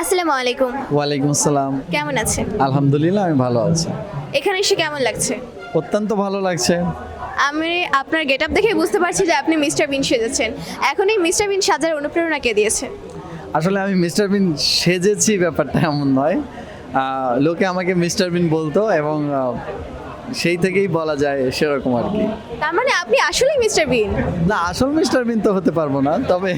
আসসালামু আলাইকুম। ওয়ালাইকুম আসসালাম। কেমন আছেন? আলহামদুলিল্লাহ আমি ভালো আছি। এখানে এসে কেমন লাগছে? অত্যন্ত ভালো লাগছে। আমি আপনার গেট আপ দেখে বুঝতে পারছি যে আপনি মিস্টার বিন সেজেছেন। এখন এই মিস্টার বিন সাজার অনুপ্রেরণা কে দিয়েছে? আসলে আমি মিস্টার বিন সেজেছি ব্যাপারটা এমন নয়। লোকে আমাকে মিস্টার বিন বলতো এবং সেই থেকেই বলা যায় সেরকম আর কি। তার মানে আপনি আসলেই মিস্টার বিন? না আসল মিস্টার বিন তো হতে পারব না তবে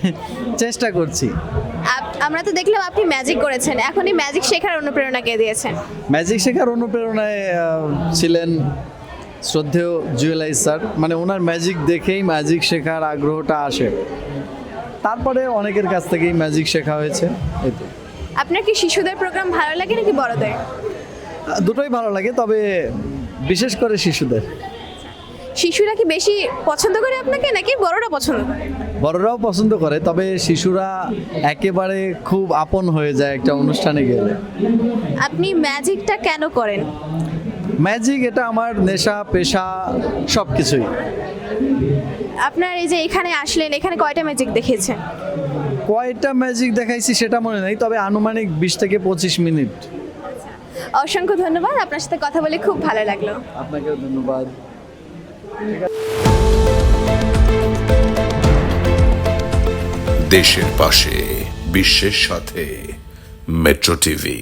চেষ্টা করছি। আপ- আমরা তো দেখলাম আপনি ম্যাজিক করেছেন এখন এই ম্যাজিক শেখার অনুপ্রেরণা কে দিয়েছেন? ম্যাজিক শেখার অনুপ্রেরণায় আহ, ছিলেন শ্রদ্ধেয় জুয়েলাই স্যার মানে ওনার ম্যাজিক দেখেই ম্যাজিক শেখার আগ্রহটা আসে। তারপরে অনেকের কাছ থেকেই ম্যাজিক শেখা হয়েছে এই তো। আপনার কি শিশুদের প্রোগ্রাম ভালো লাগে নাকি বড়দের? দুটোই ভালো লাগে তবে বিশেষ করে শিশুদের। শিশুরা কি বেশি পছন্দ করে আপনাকে নাকি বড়রা পছন্দ করে? বড়রাও পছন্দ করে তবে শিশুরা একেবারে খুব আপন হয়ে যায় একটা অনুষ্ঠানে গেলে। আপনি ম্যাজিকটা কেন করেন? ম্যাজিক এটা আমার নেশা পেশা সব কিছুই আপনার এই যে এখানে আসলেন এখানে কয়টা ম্যাজিক দেখেছেন? কয়টা ম্যাজিক দেখাইছি সেটা মনে নেই তবে আনুমানিক বিশ থেকে পঁচিশ মিনিট। অসংখ্য ধন্যবাদ। আপনার সাথে কথা বলে খুব ভালো লাগল। আপনাকেও ধন্যবাদ। দেশের পাশে বিশ্বের সাথে মেট্রো টিভি।